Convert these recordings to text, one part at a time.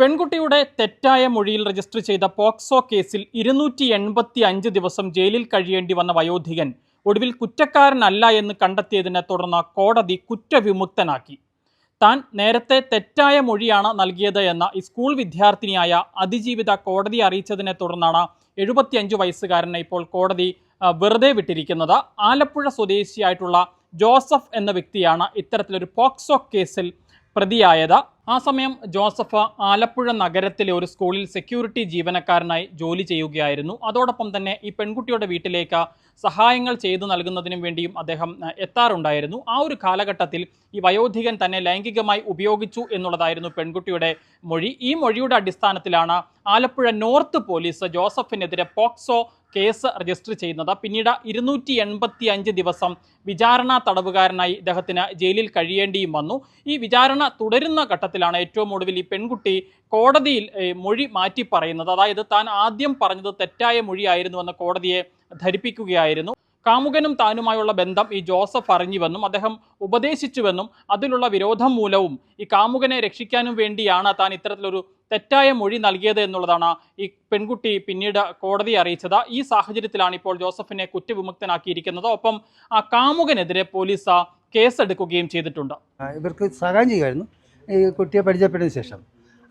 പെൺകുട്ടിയുടെ തെറ്റായ മൊഴിയിൽ രജിസ്റ്റർ ചെയ്ത പോക്സോ കേസിൽ ഇരുന്നൂറ്റി എൺപത്തി അഞ്ച് ദിവസം ജയിലിൽ കഴിയേണ്ടി വന്ന വയോധികൻ ഒടുവിൽ കുറ്റക്കാരനല്ല എന്ന് കണ്ടെത്തിയതിനെ തുടർന്ന് കോടതി കുറ്റവിമുക്തനാക്കി. താൻ നേരത്തെ തെറ്റായ മൊഴിയാണ് നൽകിയത് എന്ന സ്കൂൾ വിദ്യാർത്ഥിനിയായ അതിജീവിത കോടതി അറിയിച്ചതിനെ തുടർന്നാണ് എഴുപത്തിയഞ്ച് വയസ്സുകാരനെ ഇപ്പോൾ കോടതി വെറുതെ വിട്ടിരിക്കുന്നത്. ആലപ്പുഴ സ്വദേശിയായിട്ടുള്ള ജോസഫ് എന്ന വ്യക്തിയാണ് ഇത്തരത്തിലൊരു പോക്സോ കേസിൽ പ്രതിയായത്. ആ സമയം ജോസഫ് ആലപ്പുഴ നഗരത്തിലെ ഒരു സ്കൂളിൽ സെക്യൂരിറ്റി ജീവനക്കാരനായി ജോലി ചെയ്യുകയായിരുന്നു. അതോടൊപ്പം തന്നെ ഈ പെൺകുട്ടിയുടെ വീട്ടിലേക്ക് സഹായങ്ങൾ ചെയ്തു നൽകുന്നതിനും വേണ്ടിയും അദ്ദേഹം എത്താറുണ്ടായിരുന്നു. ആ ഒരു കാലഘട്ടത്തിൽ ഈ വയോധികൻ തന്നെ ലൈംഗികമായി ഉപയോഗിച്ചു എന്നുള്ളതായിരുന്നു പെൺകുട്ടിയുടെ മൊഴി. ഈ മൊഴിയുടെ അടിസ്ഥാനത്തിലാണ് ആലപ്പുഴ നോർത്ത് പോലീസ് ജോസഫിനെതിരെ പോക്സോ കേസ് രജിസ്റ്റർ ചെയ്യുന്നത്. പിന്നീട് ഇരുന്നൂറ്റി എൺപത്തി അഞ്ച് ദിവസം വിചാരണ തടവുകാരനായി ഇദ്ദേഹത്തിന് ജയിലിൽ കഴിയേണ്ടിയും വന്നു. ഈ വിചാരണ തുടരുന്ന ഘട്ടത്തിലാണ് ഏറ്റവും ഒടുവിൽ ഈ പെൺകുട്ടി കോടതിയിൽ മൊഴി മാറ്റി പറയുന്നത്. അതായത് താൻ ആദ്യം പറഞ്ഞത് തെറ്റായ മൊഴിയായിരുന്നുവെന്ന് കോടതിയെ ധരിപ്പിക്കുകയായിരുന്നു. കാമുകനും താനുമായുള്ള ബന്ധം ഈ ജോസഫ് അറിഞ്ഞുവെന്നും അദ്ദേഹം ഉപദേശിച്ചുവെന്നും അതിലുള്ള വിരോധം മൂലവും ഈ കാമുകനെ രക്ഷിക്കാനും വേണ്ടിയാണ് താൻ ഇത്തരത്തിലൊരു തെറ്റായ മൊഴി നൽകിയത് എന്നുള്ളതാണ് ഈ പെൺകുട്ടി പിന്നീട് കോടതിയെ അറിയിച്ചത്. ഈ സാഹചര്യത്തിലാണ് ഇപ്പോൾ ജോസഫിനെ കുറ്റവിമുക്തനാക്കിയിരിക്കുന്നത്. ഒപ്പം ആ കാമുകനെതിരെ പോലീസ് കേസെടുക്കുകയും ചെയ്തിട്ടുണ്ട്. ഇവർക്ക് സഹായം ചെയ്യുമായിരുന്നു. ഈ കുട്ടിയെ പരിചയപ്പെട്ടതിന് ശേഷം.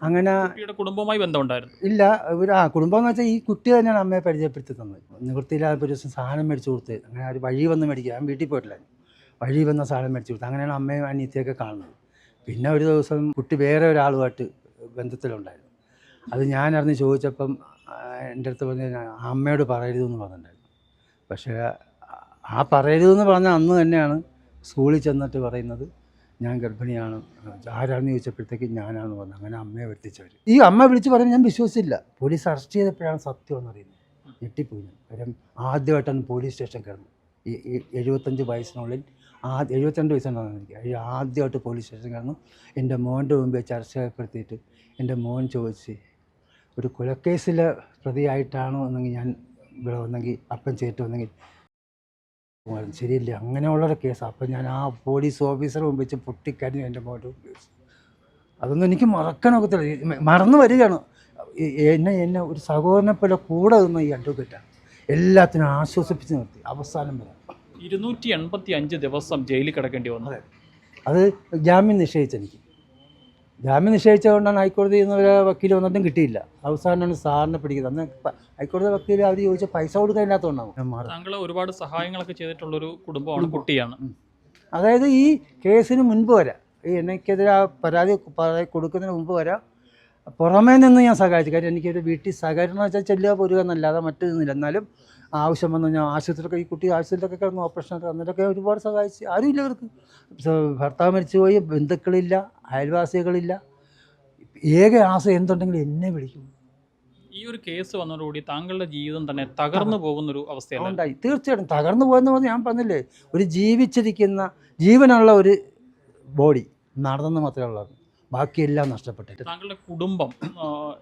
അങ്ങനെ കുട്ടിയുടെ കുടുംബവുമായി ബന്ധമുണ്ടായിരുന്നു. ഇല്ല ഒരു ആ കുടുംബം എന്ന് വെച്ചാൽ ഈ കുട്ടി തന്നെയാണ് അമ്മയെ പരിചയപ്പെടുത്തി തന്നത് നിവൃത്തിയില്ലാതെ ഒരു ദിവസം സാധനം മേടിച്ചു കൊടുത്ത് അങ്ങനെ ഒരു വഴി വന്ന് മേടിക്കുക. ഞാൻ വീട്ടിൽ പോയിട്ടില്ല. വഴി വന്ന സാധനം മേടിച്ചു കൊടുത്ത് അങ്ങനെയാണ് അമ്മയും അനിയത്തിയൊക്കെ കാണുന്നത്. പിന്നെ ഒരു ദിവസം കുട്ടി വേറെ ഒരാളുമായിട്ട് ബന്ധത്തിലുണ്ടായിരുന്നു. അത് ഞാൻ അറിഞ്ഞ് ചോദിച്ചപ്പം എന്റെ അടുത്ത് പറഞ്ഞ അമ്മയോട് പറയരുതെന്ന് പറഞ്ഞിട്ടുണ്ടായിരുന്നു. പക്ഷേ ആ പറയരുതെന്ന് പറഞ്ഞ അന്ന് തന്നെയാണ് സ്കൂളിൽ ചെന്നിട്ട് പറയുന്നത്. ഞാൻ ഗർഭിണിയാണ്. ആരാണെന്ന് ചോദിച്ചപ്പോഴത്തേക്ക് ഞാനാണെന്ന് പറഞ്ഞു അങ്ങനെ അമ്മയെ വരുത്തിച്ചവർ ഈ അമ്മ വിളിച്ച് പറയുമ്പോൾ ഞാൻ വിശ്വസിച്ചില്ല. പോലീസ് അറസ്റ്റ് ചെയ്തപ്പോഴാണ് സത്യം എന്ന് അറിയുന്നത് ഞെട്ടിപ്പോയി ഞാൻ. കാര്യം ആദ്യമായിട്ടാണ് പോലീസ് സ്റ്റേഷൻ കയറുന്നു ഈ എഴുപത്തഞ്ച് വയസ്സിനുള്ളിൽ ആ എഴുപത്തിരണ്ട് വയസ്സുണ്ടാകുന്ന എനിക്ക്. ആദ്യമായിട്ട് പോലീസ് സ്റ്റേഷൻ കയറുന്നു എന്റെ മോന്റെ മുമ്പേ ചർച്ചപ്പെടുത്തിയിട്ട് എന്റെ മോൻ ചോദിച്ച് ഒരു കൊലക്കേസിലെ പ്രതിയായിട്ടാണോ? എന്നെങ്കിൽ ഞാൻ ഇവിടെ വന്നെങ്കിൽ അപ്പം ചെയ്തിട്ട് വന്നെങ്കിൽ ശരിയില്ല. അങ്ങനെയുള്ളൊരു കേസാണ് അപ്പം ഞാൻ ആ പോലീസ് ഓഫീസറെ മുമ്പ് വെച്ച് പൊട്ടിക്കരഞ്ഞു എന്റെ മോട്ട് അതൊന്നും എനിക്ക് മറക്കാനൊക്കത്തില്ല മറന്നു വരികയാണ്. എന്നെ എന്നെ ഒരു സഹോദരനെ പോലെ കൂടെ നിന്ന ഈ അഡ്വക്കേറ്റാണ് എല്ലാത്തിനും ആശ്വസിപ്പിച്ച് നിർത്തി. അവസാനം വരെ. ഇരുന്നൂറ്റി എൺപത്തി അഞ്ച് ദിവസം ജയിലിൽ കിടക്കേണ്ടി വന്നു. അത് ജാമ്യം നിഷേധിച്ചെനിക്ക്. ജാമ്യം നിഷേധിച്ചതുകൊണ്ടാണ് ഹൈക്കോടതി നിന്ന് ഒരു വക്കീൽ വന്നിട്ടും കിട്ടിയില്ല. അവസാനമാണ് സാറിനെ പിടിക്കുന്നത്. അന്ന് ഹൈക്കോടതി വക്കീൽ അവർ ചോദിച്ച പൈസ മാറി. താങ്കൾ ഒരുപാട് സഹായങ്ങളൊക്കെ ചെയ്തിട്ടുള്ളൊരു കുടുംബമാണ് കുട്ടിയാണ്. അതായത് ഈ കേസിന് മുൻപ് വരെ ഈ എനിക്കെതിരെ ആ പരാതി കൊടുക്കുന്നതിന് മുമ്പ് വരെ പുറമേ നിന്ന് ഞാൻ സഹായിച്ചു കാര്യം എനിക്കൊരു വീട്ടിൽ സഹകരണം വെച്ചാൽ ചെല്ലുക പോരുക എന്നല്ലാതെ മറ്റൊന്നുമില്ല എന്നാലും ആവശ്യം വന്നു ഞാൻ ആശുപത്രിയിലൊക്കെ ഈ കുട്ടി ആശുപത്രിയിലൊക്കെ കിടന്നു ഓപ്പറേഷനൊക്കെ അന്നിട്ടൊക്കെ ഒരുപാട് സഹായിച്ചു. ആരുമില്ല ഇവർക്ക് ഭർത്താവ് മരിച്ചുപോയി ബന്ധുക്കളില്ല. അയൽവാസികളില്ല. ഏക ആശയം എന്തുണ്ടെങ്കിലും എന്നെ വിളിക്കും. ഈ ഒരു കേസ് വന്നതോടുകൂടി താങ്കളുടെ ജീവിതം തന്നെ തകർന്നു പോകുന്ന ഒരു അവസ്ഥയല്ല? ഉണ്ടായി തീർച്ചയായിട്ടും തകർന്നു പോയെന്ന് പറഞ്ഞ് ഞാൻ പറഞ്ഞില്ലേ? ഒരു ജീവിച്ചിരിക്കുന്ന ജീവനുള്ള ഒരു ബോഡി നടന്നെന്ന് മാത്രമേ ഉള്ളൂ ബാക്കിയെല്ലാം നഷ്ടപ്പെട്ടിട്ട് താങ്കളുടെ കുടുംബം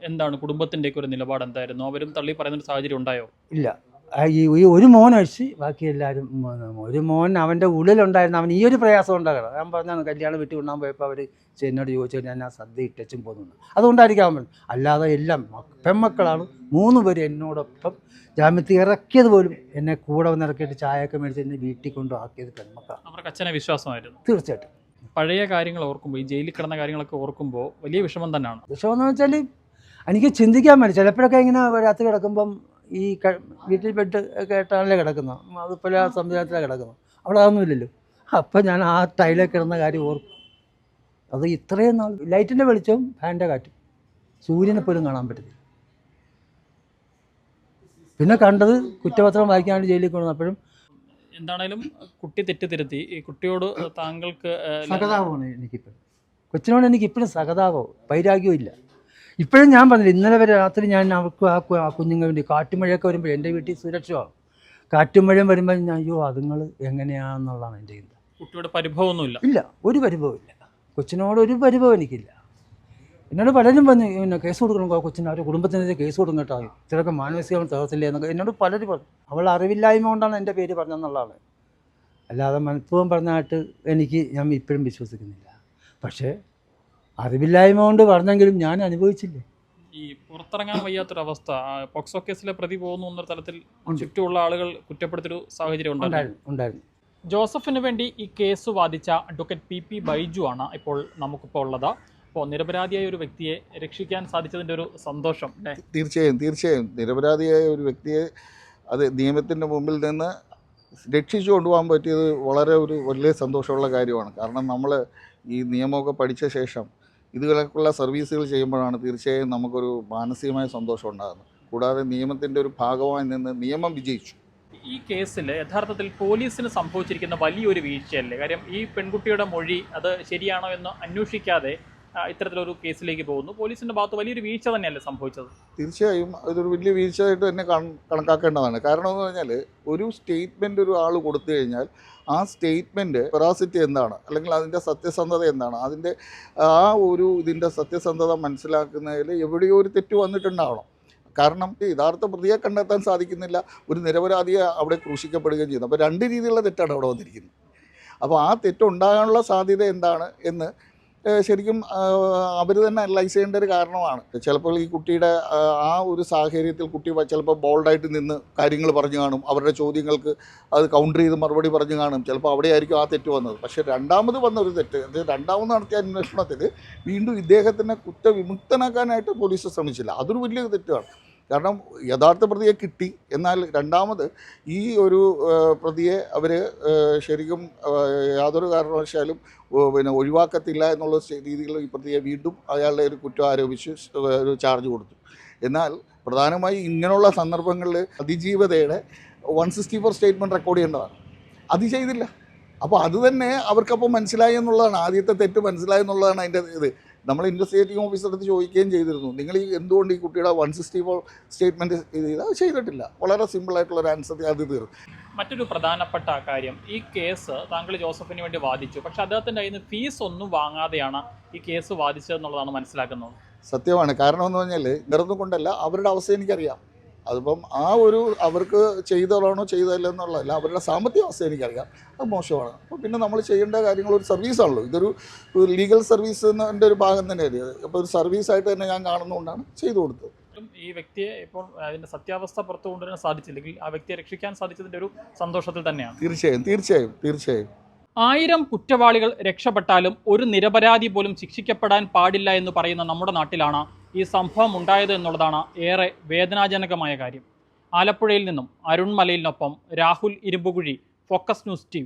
എന്താണ്? കുടുംബത്തിന്റെയൊക്കെ ഒരു നിലപാട് എന്തായിരുന്നു അവരും തള്ളി പറയുന്ന ഒരു സാഹചര്യം ഉണ്ടായോ? ഇല്ല. ഈ ഒരു മോൻ അഴിച്ച് ബാക്കി എല്ലാവരും ഒരു മോൻ അവന്റെ ഉള്ളിലുണ്ടായിരുന്ന അവൻ ഈ ഒരു പ്രയാസം ഉണ്ടാകണം. ഞാൻ പറഞ്ഞാണ് കല്യാണം വീട്ടിൽ കൊണ്ടാൻ പോയപ്പോൾ അവർ എന്നോട് ചോദിച്ചു ഞാൻ ആ സദ്യ ഇട്ടച്ചും പോകുന്നു അതുകൊണ്ടായിരിക്കാം അവൻ അല്ലാതെ എല്ലാം പെമ്മക്കളാണ് പെൺമക്കളാണ്. മൂന്ന് പേര് എന്നോടൊപ്പം ജാമ്യത്തിൽ ഇറക്കിയത് പോലും എന്നെ കൂടെ വന്ന് ഇറക്കിയിട്ട് ചായയൊക്കെ മേടിച്ച് എന്നെ വീട്ടിൽ കൊണ്ടുവാക്കിയത് പെൺമക്കളാണ്. അവർക്ക് അച്ഛനെ വിശ്വാസമായിരുന്നു. തീർച്ചയായിട്ടും. പഴയ കാര്യങ്ങൾ ഓർക്കുമ്പോൾ ഈ ജയിലിൽ കിടന്ന കാര്യങ്ങളൊക്കെ ഓർക്കുമ്പോൾ വലിയ വിഷമം തന്നെയാണ്. വിഷമം എന്ന് വെച്ചാൽ എനിക്ക് ചിന്തിക്കാൻ പറ്റും ചിലപ്പോഴൊക്കെ ഇങ്ങനെ രാത്രി കിടക്കുമ്പം ഈ വീട്ടിൽ ബെഡ് ഒക്കെ ആയിട്ടാണല്ലേ കിടക്കുന്നത് അതുപോലെ ആ സംവിധാനത്തിലാണ് കിടക്കുന്നത് അവിടെ അതൊന്നുമില്ലല്ലോ അപ്പം ഞാൻ ആ ടൈലിൽ കിടന്ന കാര്യം ഓർക്കും. അത് ഇത്രയും നാൾ ലൈറ്റിന്റെ വെളിച്ചവും ഫാനിന്റെ കാറ്റും. സൂര്യനെ പോലും കാണാൻ പറ്റത്തില്ല. പിന്നെ കണ്ടത് കുറ്റപത്രം വായിക്കാനായിട്ട് ജയിലിൽ കൊണ്ടുവന്നപ്പോഴും എന്താണേലും കുട്ടി തെറ്റിത്തിരുത്തി ഈ കുട്ടിയോട് താങ്കൾക്ക് സഹതാപമാണ് എനിക്കിപ്പോൾ കൊച്ചിനോട് എനിക്ക് ഇപ്പോഴും സഹതാപോ വൈരാഗ്യവും ഇല്ല. ഇപ്പോഴും ഞാൻ പറഞ്ഞില്ല ഇന്നലെ വരെ രാത്രി ഞാൻ അവർക്ക് ആ കുഞ്ഞുങ്ങൾ വേണ്ടി കാറ്റുമഴയൊക്കെ വരുമ്പോൾ എന്റെ വീട്ടിൽ സുരക്ഷമാണ് കാറ്റുമഴയും വരുമ്പോൾ ഞാൻ അയ്യോ അതുങ്ങൾ എങ്ങനെയാണെന്നുള്ളതാണ് എന്റെ ചിന്ത. കുട്ടിയുടെ പരിഭവമൊന്നുമില്ല. ഇല്ല ഒരു പരിഭവം ഇല്ല കൊച്ചിനോട് ഒരു പരിഭവം എനിക്കില്ല. എന്നോട് പലരും പറഞ്ഞു പിന്നെ കേസ് കൊടുക്കണം കൊച്ചിന് അവരുടെ കുടുംബത്തിനെതിരെ കേസ് കൊടുക്കും കേട്ടോ. ഇത്രയൊക്കെ മാനസികമായി തകർത്തില്ലേ എന്നൊക്കെ. എന്നോട് പലരും പറഞ്ഞു അവൾ അറിവില്ലായ്മ കൊണ്ടാണ് എന്റെ പേര് പറഞ്ഞതെന്നുള്ളതാണ്. അല്ലാതെ മനഃപൂർവം പറഞ്ഞായിട്ട് എനിക്ക് ഞാൻ ഇപ്പോഴും വിശ്വസിക്കുന്നില്ല. പക്ഷേ അറിവില്ലായ്മ കൊണ്ട് പറഞ്ഞെങ്കിലും ഞാൻ അനുഭവിച്ചില്ലേ? ഈ പുറത്തിറങ്ങാൻ വയ്യാത്തൊരവസ്ഥ പോക്സോ കേസിലെ പ്രതി പോകുന്നു എന്ന തലത്തിൽ. ചുറ്റുമുള്ള ആളുകൾ കുറ്റപ്പെടുത്തൊരു സാഹചര്യം ഉണ്ടായിരുന്നു. ഉണ്ടായിരുന്നു ഉണ്ടായിരുന്നു. ജോസഫിന് വേണ്ടി ഈ കേസ് വാദിച്ച അഡ്വക്കേറ്റ് പി പി ബൈജു ആണ് ഇപ്പോൾ നമുക്കിപ്പോൾ ഉള്ളത്. അപ്പോൾ നിരപരാധിയായ ഒരു വ്യക്തിയെ രക്ഷിക്കാൻ സാധിച്ചതിന്റെ ഒരു സന്തോഷം അല്ലേ? തീർച്ചയായും തീർച്ചയായും. നിരപരാധിയായ ഒരു വ്യക്തിയെ അത് നിയമത്തിന്റെ മുമ്പിൽ നിന്ന് രക്ഷിച്ചു കൊണ്ടുപോകാൻ പറ്റിയത് വളരെ ഒരു വലിയ സന്തോഷമുള്ള കാര്യമാണ്. കാരണം നമ്മൾ ഈ നിയമമൊക്കെ പഠിച്ച ശേഷം ഇതുകൾക്കുള്ള സർവീസുകൾ ചെയ്യുമ്പോഴാണ് തീർച്ചയായും നമുക്കൊരു മാനസികമായ സന്തോഷം ഉണ്ടാകുന്നത്. കൂടാതെ നിയമത്തിന്റെ ഒരു ഭാഗമായി നിന്ന് നിയമം വിജയിച്ചു. ഈ കേസിൽ യഥാർത്ഥത്തിൽ പോലീസിന് സംഭവിച്ചിരിക്കുന്ന വലിയൊരു വീഴ്ചയല്ലേ? കാര്യം ഈ പെൺകുട്ടിയുടെ മൊഴി അത് ശരിയാണോ എന്ന് അന്വേഷിക്കാതെ ഇത്തരത്തിലൊരു കേസിലേക്ക് പോകുന്നു. പോലീസിന്റെ ഭാഗത്ത് വലിയൊരു വീഴ്ച തന്നെയല്ലേ സംഭവിച്ചത്? തീർച്ചയായും ഇതൊരു വലിയ വീഴ്ചയായിട്ട് തന്നെ കണക്കാക്കേണ്ടതാണ്. കാരണം എന്ന് പറഞ്ഞാൽ ഒരു സ്റ്റേറ്റ്മെന്റ് ഒരു ആൾ കൊടുത്തു കഴിഞ്ഞാൽ ആ സ്റ്റേറ്റ്മെന്റ് വെറാസിറ്റി എന്താണ്? അല്ലെങ്കിൽ അതിന്റെ സത്യസന്ധത എന്താണ്? അതിന്റെ ആ ഒരു ഇതിന്റെ സത്യസന്ധത മനസ്സിലാക്കുന്നതിൽ എവിടെയോ ഒരു തെറ്റ് വന്നിട്ടുണ്ടാവണം. കാരണം യഥാർത്ഥ പ്രതിയെ കണ്ടെത്താൻ സാധിക്കുന്നില്ല. ഒരു നിരപരാധിയെ അവിടെ ക്രൂശിക്കപ്പെടുകയും ചെയ്യുന്നു. അപ്പോൾ രണ്ട് രീതിയിലുള്ള തെറ്റാണ് അവിടെ വന്നിരിക്കുന്നത്. അപ്പോൾ ആ തെറ്റുണ്ടാകാനുള്ള സാധ്യത എന്താണ് എന്ന് ശരിക്കും അവർ തന്നെ അനലൈസ് ചെയ്യേണ്ട ഒരു കാരണമാണ്. ചിലപ്പോൾ ഈ കുട്ടിയുടെ ആ, ഒരു സാഹചര്യത്തിൽ കുട്ടി ചിലപ്പോൾ ബോൾഡായിട്ട് നിന്ന് കാര്യങ്ങൾ പറഞ്ഞു കാണും. അവരുടെ ചോദ്യങ്ങൾക്ക് അത് കൗണ്ടർ ചെയ്ത് മറുപടി പറഞ്ഞു കാണും. ചിലപ്പോൾ അവിടെയായിരിക്കും ആ തെറ്റ് വന്നത്. പക്ഷേ രണ്ടാമത് വന്ന ഒരു തെറ്റ് രണ്ടാമത് നടത്തിയ അന്വേഷണത്തിൽ വീണ്ടും ഇദ്ദേഹത്തിനെ കുറ്റവിമുക്തനാക്കാനായിട്ട് പോലീസ് ശ്രമിച്ചില്ല. അതൊരു വലിയ തെറ്റാണ് കാരണം യഥാർത്ഥ പ്രതിയെ കിട്ടി. എന്നാൽ രണ്ടാമത് ഈ ഒരു പ്രതിയെ അവർ ശരിക്കും യാതൊരു കാരണവശാലും പിന്നെ ഒഴിവാക്കത്തില്ല എന്നുള്ള രീതിയിൽ ഈ പ്രതിയെ വീണ്ടും അയാളുടെ ഒരു കുറ്റം ആരോപിച്ച് ഒരു ചാർജ് കൊടുത്തു. എന്നാൽ പ്രധാനമായി ഇങ്ങനെയുള്ള സന്ദർഭങ്ങളിൽ അതിജീവതയുടെ one sixty four statement record ചെയ്യേണ്ടതാണ്. അത് ചെയ്തില്ല. അപ്പോൾ അത് തന്നെ അവർക്കപ്പോൾ മനസ്സിലായി എന്നുള്ളതാണ്. ആദ്യത്തെ തെറ്റ് മനസ്സിലായി എന്നുള്ളതാണ് അതിന്റെ ഇത്. നമ്മൾ ഇൻവെസ്റ്റിഗേറ്റിംഗ് ഓഫീസർ അടുത്ത് ചോദിക്കുകയും ചെയ്തിരുന്നു. നിങ്ങൾ ഈ എന്തുകൊണ്ട് ഈ കുട്ടിയുടെ വൺ സിക്സ്റ്റി ഫോർ സ്റ്റേറ്റ്മെന്റ് ഇത് ചെയ്ത്? അത് ചെയ്തിട്ടില്ല. വളരെ സിമ്പിളായിട്ടുള്ള ഒരു ആൻസർ അത് തീർന്നു. മറ്റൊരു പ്രധാനപ്പെട്ട കാര്യം ഈ കേസ് താങ്കൾ ജോസഫിന് വേണ്ടി വാദിച്ചു. പക്ഷെ അദ്ദേഹത്തിന്റെ കയ്യിൽ നിന്ന് ഫീസ് ഒന്നും വാങ്ങാതെയാണ് ഈ കേസ് വാദിച്ചതെന്നുള്ളതാണ് മനസ്സിലാക്കുന്നത്. സത്യമാണ്. കാരണം എന്ന് പറഞ്ഞാൽ വെറുതെ കൊണ്ടല്ല അവരുടെ അവസ്ഥ എനിക്കറിയാം. അതിപ്പം ആ ഒരു അവർക്ക് ചെയ്തതാണോ ചെയ്തതല്ല എന്നുള്ളതല്ല അവരുടെ സാമ്പത്തിക അവസ്ഥ എനിക്കറിയാം. അത് മോശമാണ്. അപ്പോൾ പിന്നെ നമ്മൾ ചെയ്യേണ്ട കാര്യങ്ങൾ ഒരു സർവീസാണല്ലോ ഇതൊരു ലീഗൽ സർവീസ് എന്നതിന്റെ ഒരു ഭാഗം തന്നെയല്ലേ അപ്പോൾ ഒരു സർവീസായിട്ട് തന്നെ ഞാൻ കാണുന്നതുകൊണ്ടാണ് ചെയ്തു കൊടുത്തത്. ഈ വ്യക്തിയെ ഇപ്പോൾ അതിന്റെ സത്യാവസ്ഥ പുറത്തു കൊണ്ടുവരാൻ സാധിച്ചില്ലെങ്കിൽ ആ വ്യക്തിയെ രക്ഷിക്കാൻ സാധിച്ചതിന്റെ ഒരു സന്തോഷത്തിൽ തന്നെയാണ്. തീർച്ചയായും തീർച്ചയായും തീർച്ചയായും. ആയിരം കുറ്റവാളികൾ രക്ഷപ്പെട്ടാലും ഒരു നിരപരാധി പോലും ശിക്ഷിക്കപ്പെടാൻ പാടില്ല എന്ന് പറയുന്ന നമ്മുടെ നാട്ടിലാണ് ഈ സംഭവം ഉണ്ടായത് എന്നുള്ളതാണ് ഏറെ വേദനാജനകമായ കാര്യം. ആലപ്പുഴയിൽ നിന്നും Arun മലയിലിനൊപ്പം Rahul Irumbukuzhi focus news T